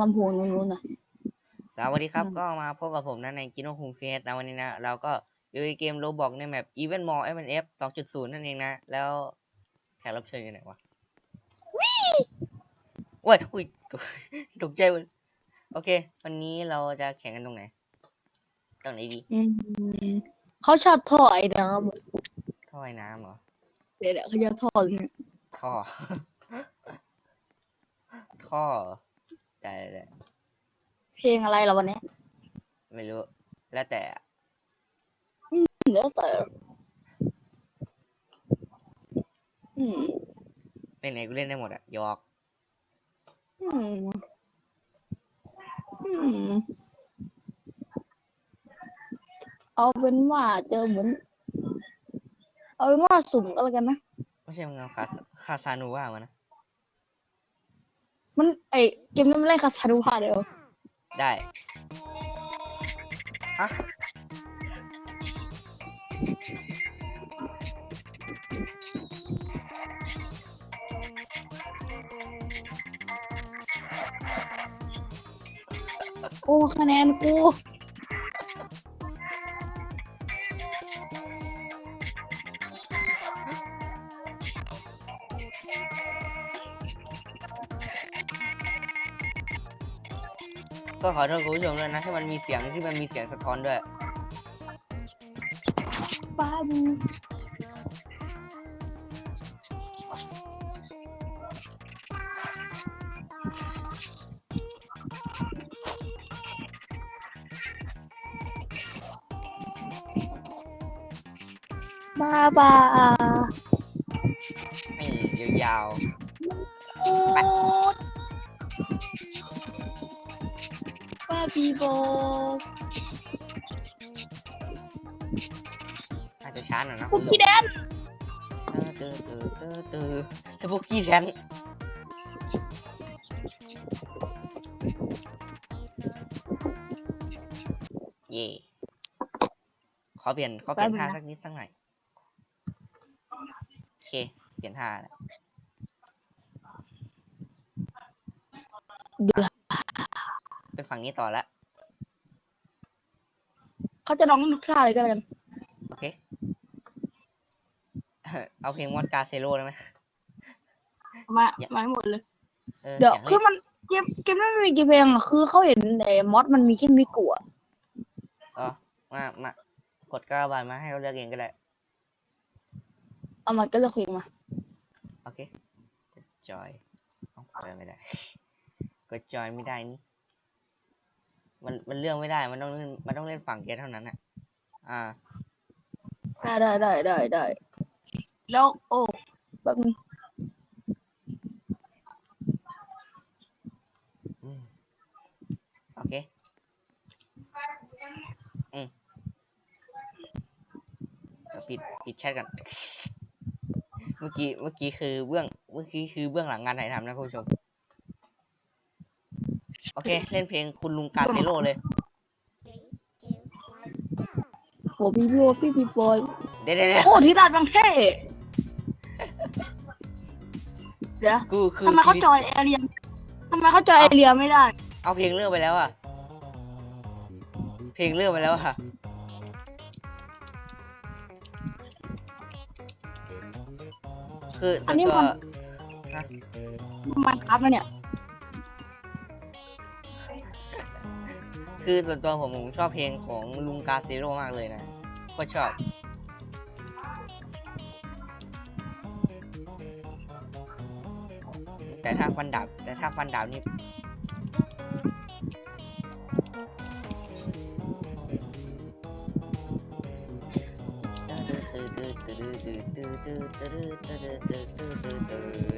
ลำโพงตรงนู้นนะสวัสดีครับอืมก็มาพบกับผมนะในกินโนคุงซีเอสนะวันนี้นะ เราก็อยู่ในเกมโรบอกในแมป Even More FNF 2.0 นั่นเองนะ แล้วแขกรับเชิญอยู่ไหนวะโอ้ยอุ้ยตกตกใจหมดโอเค วันนี้เราจะแข่งกันตรงไหน ตรงไหนดีอืมเขาชอบท่อไอ้น้ท่อไอ้น้ำเหรอำเดี๋ยวเดี๋ยวเขาจะท่อตรงนี้ท่อ ท่อ ได้ได้ได้เพลงอะไรเหรอวันนี้ไม่รู้ แล้วแต่อะเดี๋ยวแต่อืมเป็นไหนกูเล่นได้หมดอะหยอก อืมอืมเอาเป็นว่าเจอเหมือน เอาเป็นว่าสุ่มก็แล้วกันนะ ไม่ใช่มึงเอาคาซคาซานูว่ามานะ มันไอเกมนี้มันเล่นคาสานุภาเดียวได้ฮะโอ้คะแนนกู ก็ขอโทษคุณผู้ชมด้วยนะที่มันมีเสียงที่มันมีเสียงสะท้อนด้วยป้าบูบ้าบ้านี่ยาวบ้า บีโบๆอาจจะช้าหน่อยนะคุกกี้แดนตือตือตือตือสปุกกี้แทนเย่ขอเปลี่ยนขอเปลี่ยนท่าสักนิดสักหน่อยโอเค เปลี่ยนท่าแล้วเบื่อไปฝั่ง นี้ต่อละเขาจะร้องทุกท่าเลยก็แล้วกันโอเค เอาเพลงมอดกาเซโร่ได้ไหมมาอย่ามาให้หมดเลย ออเดี๋ยวอากคือมันเกมเกมนั้นไม่มีกี่เพลงอะคือเขาเห็นไอ้มอสมันมีแค่มิกุอะอ๋อมามากดก้าบานมาให้เราเลือกเองก็ได้ เอามาก็เลือกเพลงมาโอเคจอยเอาจอยไม่ได้ กดจอยไม่ได้นี่ มันมันเลือกไม่ได้ มันต้องเล่นมันต้องเล่นฝั่งเกตเท่านั้นอะ อ่า ได้ได้ได้ได้ได้แล้วโอ้แป๊บนึงอืมโอเค อืมเดี๋ยวปิดปิดแชทกัน เมื่อกี้เมื่อกี้คือเบื้องเมื่อกี้คือเบื้องหลังงานถ่ายทำนะคุณผู้ชมโอ เค เล่นเพลงคุณลุงกาเซโร่เลย โหพี่พี่โอพี่พี่บอยเดี๋ยวเดี๋ยวเดี๋ยวโคตรที่ราบางเท่เดี๋ยวกูคือทำไมเขาจอยแอเรียทำไมเขาจอยแอเรียไม่ได้ เอาเพลงเลือกไปแล้วอะ เพลงเลือกไปแล้วอะ คือส่วนตัวมันครับแล้วเนี่ย คือส่วนตัวผมผมชอบเพลงของลุงกาเซโร่มากเลยนะก็ชอบแต่ถ้าฟันดาบแต่ถ้าฟันดาบนี่ตืดตืดตืดตืดตืดตืดตืดตืดตืดตืด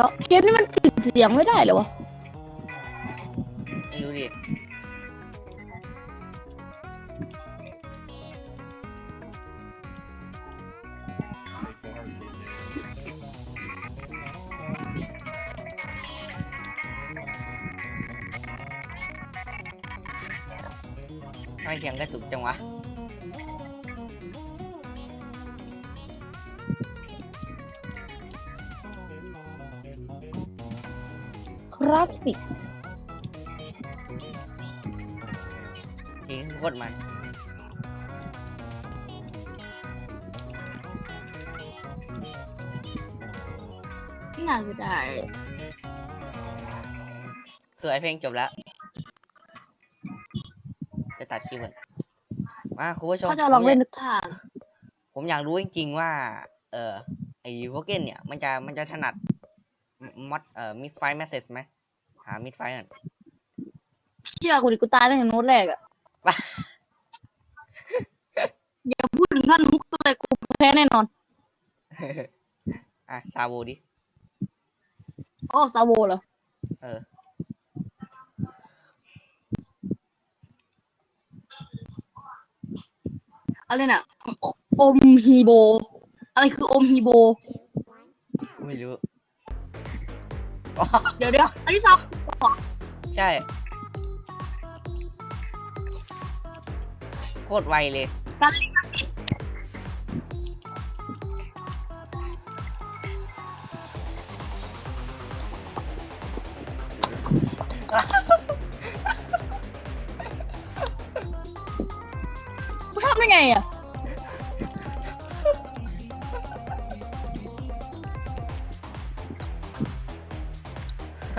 ยวเกมนี้มันปิดเสียงไม่ได้เหรอวะไม่รู้ดิทำไมเสียงกระตุกจังวะ คลาสสิกเพลงโคตรมันน่าจะได้ สวยเพลงจบแล้ว จะตัดคลิปก่อนมาคุณผู้ชมเขาจะลองผมเล่ยากนนึกท่าผมอยากรู้จริงๆว่า เออไอ้โวเกนเนี่ย มันจะมันจะถนัดมอดเอ่อมิดไฟแมสเซจไหมหามิดไฟก่อนเชื่อกูดิกูตายตั้งแต่โน้ตแรกอะไปอย่าพูดถึงท่านมุกเลยกูแพ้แน่นอน อะซาโวดิ โอ้ซาโวเหรอ เออ อะไรน่ะโออมฮีโบ อะไรคืออมฮีโบ ไม่รู้ เดี๋ยวเดี๋ยวอันที่สองใช่ โคตรไวเลย การลิขสิทธิ์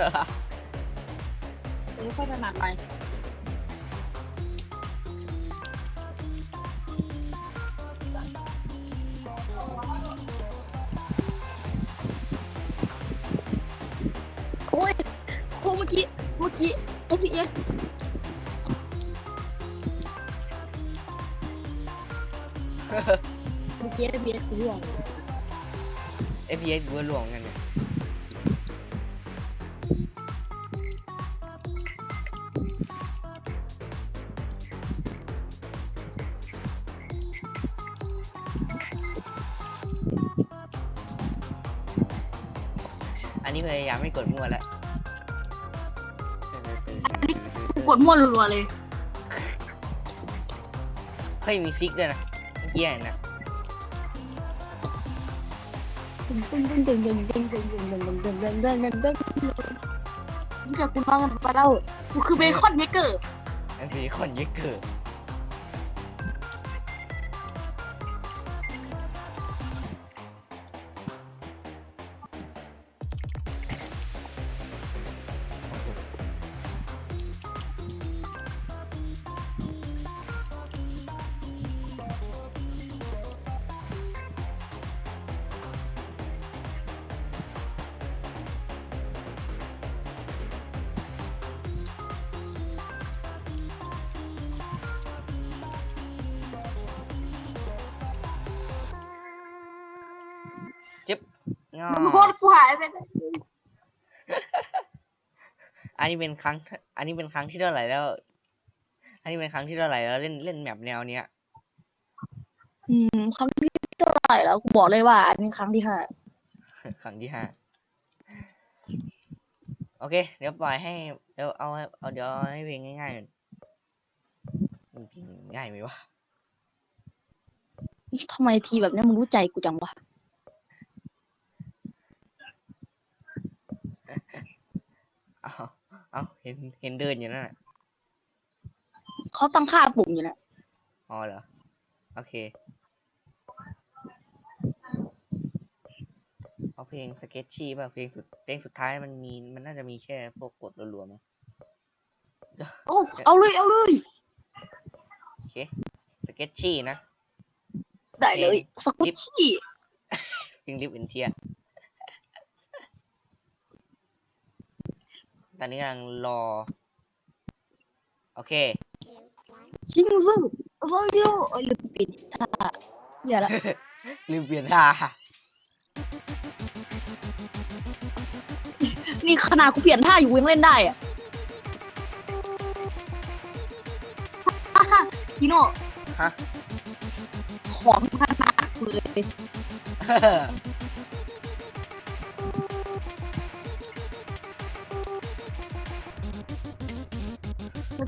เดี๋ยวค่อยถนัดไปโอ้ยโอ้เมื่อกี้ เมื่อกี้ FPS เมื่อกี้ FPS กูร่วง FPS เวอร์หลวงกันเนี่ย ดมั่วรัวเลย เฮ้ยมีซิกด้วยนะเยี่อกี้เห็นนะรู้จักคุณว่ากันไปแล้วกูคือเบคอนเยเกอร์อันนี้คนเยอะเกิน จิ๊บง้อโคตรกูหายไปเลยอันนี้เป็นครั้ง อันนี้เป็นครั้งที่เท่าไหร่แล้ว อันนี้เป็นครั้งที่เท่าไหร่แล้วเล่นเล่นแมปแนวเนี้ย อืมครั้งที่เท่าไหร่แล้วกูบอกเลยว่า อันนี้ครั้งที่ห้าครั้งที่ห้าโอเค เดี๋ยวปล่อยให้เดี๋ยวเอาเอาเดี๋ยวเอาให้เพลงง่ายๆก่อนมันเพลงง่ายไหมวะทำไมทีแบบนี้มึงรู้ใจกูจังวะ เอาเอาเห็นเห็นเดินอยู่นั่นน่ะเขาตั้งค่าปุ่มอยู่นะอ๋อเหรอ โอเค เอาเพลงสเก็ตชี่ป่ะ เพลงสุด เพลงสุดท้ายมันมี มันน่าจะมีแค่พวกกดรัวๆมั้งโอ้เอาเลย เอาเลย โอเค สเก็ตชี่นะ ได้เลยสกุชชี่พิงลิฟอินเทีย ตอนนี้กำลังรอ โอเค ชิงซึโซโยเอ้ยลืมปิดท่าอย่าละลืมเปลี่ยนท่านี่ขนาดกูเปลี่ยนท่าอยู่กูยังเล่นได้อะฮ่าฮ่ากิโน่ฮะ ของขนาดกูเลย ถ้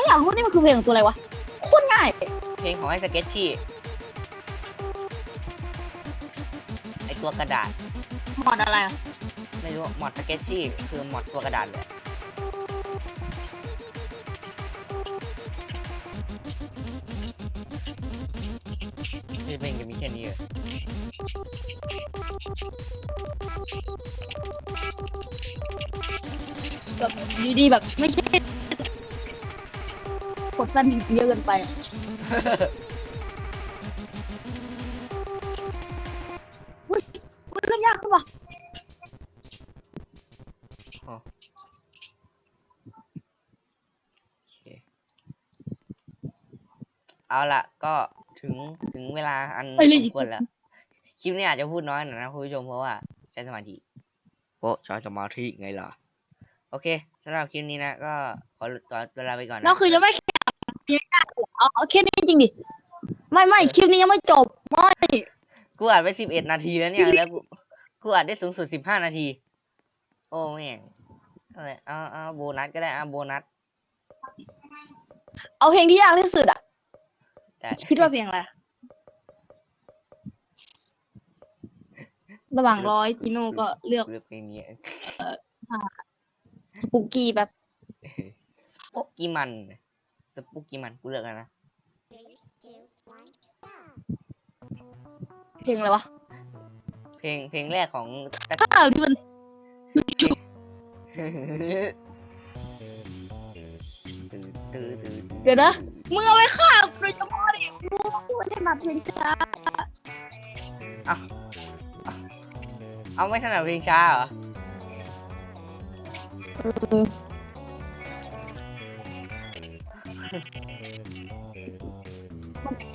าอยากรู้นี่มันคือเพลงของตัวอะไรวะโคตรง่าย เพลงของไอ้สเก็ตชี่ไอตัวกระดาษ หมอดอะไรอะไม่รู้มอดสเก็ตชี่คือมอดตัวกระดาษเลย แบบอยู่ดีแบบไม่ใช่กดสั้นเยอะเกินไปอะอุ้ยมันเล่นยากขึ้นปะโอเคเอาละก็ถึงถึงเวลาอันสมควรแล้ว คลิปนี้อาจจะพูดน้อยหน่อยนะคุณผู้ชมเพราะว่าใช้สมาธิโอ้ใช้สมาธิไงล่ะ โอเคสำหรับคลิปนี้นะก็ขอตัวตัวลาไปก่อนนะแล้วคือจะไม่แข่งเพลงยากเอาเอาแค่นี้จริงดิ ไม่ไม่คลิปนี้ยังไม่จบไม่กูอัดไปสิบเอ็ดนาทีแล้วเนี่ย แล้วกูกูอัดได้สูงสุดสิบห้านาที โอ้แม่งอะไรเอาเอาโบนัสก็ได้เอาโบนัสเอาเพลงที่ยากที่สุดอะแต่คิดว่าเพลงอะไร ระหว่างร้อยจิโน่ก็เลือกเลือกเพลงนี้สปุกกี้แบบสปุกกี้มันสปุกกี้มันกูเลือกแล้วนะเพลงอะไรวะเพลงเพลงแรกของตะอ้าวที่มันตื่นตื่นตื่นเดี๋ยวนะมึงเอาไว้ฆ่าโดยเฉพาะดิรู้ว่ากูไม่ถนัดเพลงช้า เอาไม่ถนัดเพลงช้าเหรอ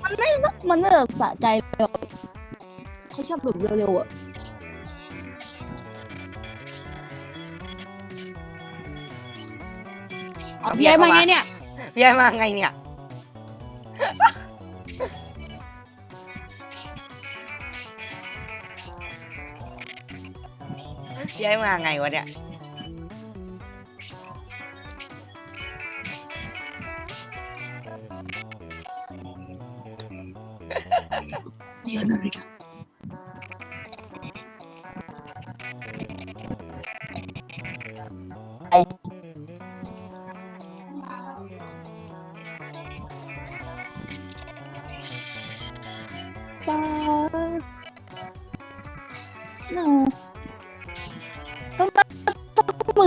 มันไม่มันไม่แบบสะใจเลยอะเขาชอบแบบเร็วๆอะเอาพี่ไอ้มาไงเนี่ย พี่ไอ้มาไงเนี่ย พี่ไอ้มาไงวะเนี่ย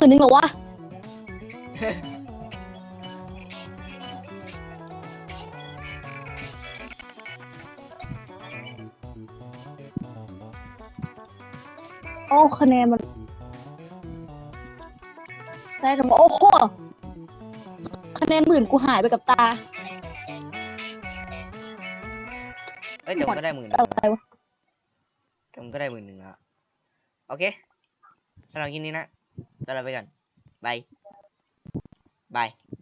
นหนึ่งเหรอวะ โอ้คะแนนมันใช่แต่ว่าโอ้โหคะแนนหมื่นกูหายไปกับตา เอ้ยแต่มันก็ได้หมื่นหนึ่งอะไรวะ แต่มันก็ได้หมื่นหนึ่งอะโอเคสำหรับคลิปนี้นะ ลาไปก่อนบายบาย